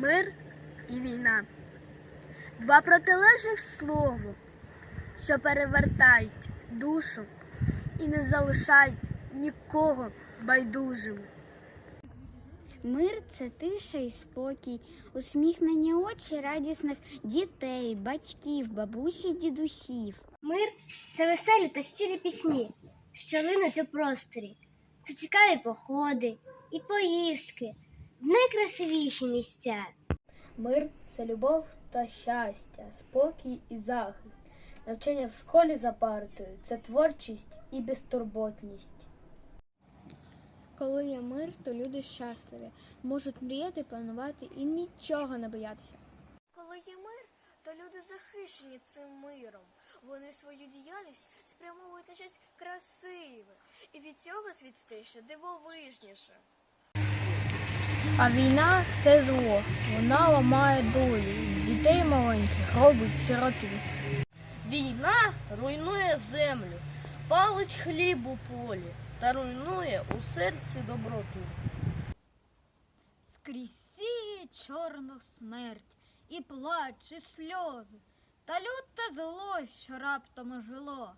Мир і війна. Два протилежних слова, що перевертають душу і не залишають нікого байдужим. Мир це тиша і спокій, усміхнені очі радісних дітей, батьків, бабусі, дідусів. Мир це веселі та щирі пісні, що линуть у просторі. Це цікаві походи і поїздки найкрасивіші місця. Мир це любов та щастя, спокій і захист. Навчання в школі за партою це творчість і безтурботність. Коли є мир, то люди щасливі, можуть мріяти, планувати і нічого не боятися. Коли є мир, то люди захищені цим миром. Вони свою діяльність спрямовують на щось красиве, і від цього світ стає ще дивовижніше. А війна це зло. Вона ламає долі. З дітей маленьких робить сироту. Війна руйнує землю, палить хліб у полі та руйнує у серці доброту. Скрізь сіє чорну смерть, і плач, і сльози, та люте зло, що раптом ожило,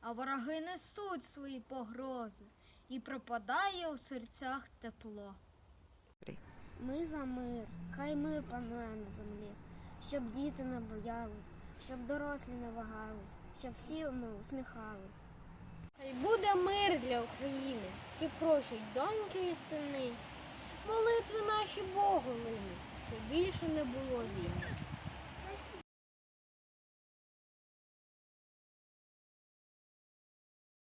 а вороги несуть свої погрози, і пропадає у серцях тепло. Ми за мир, хай мир панує на землі, щоб діти не боялись, щоб дорослі не вагались, щоб всі ми усміхались. Хай буде мир для України, всі просять доньки і сини. Молитви наші Богу лини, щоб більше не було війни.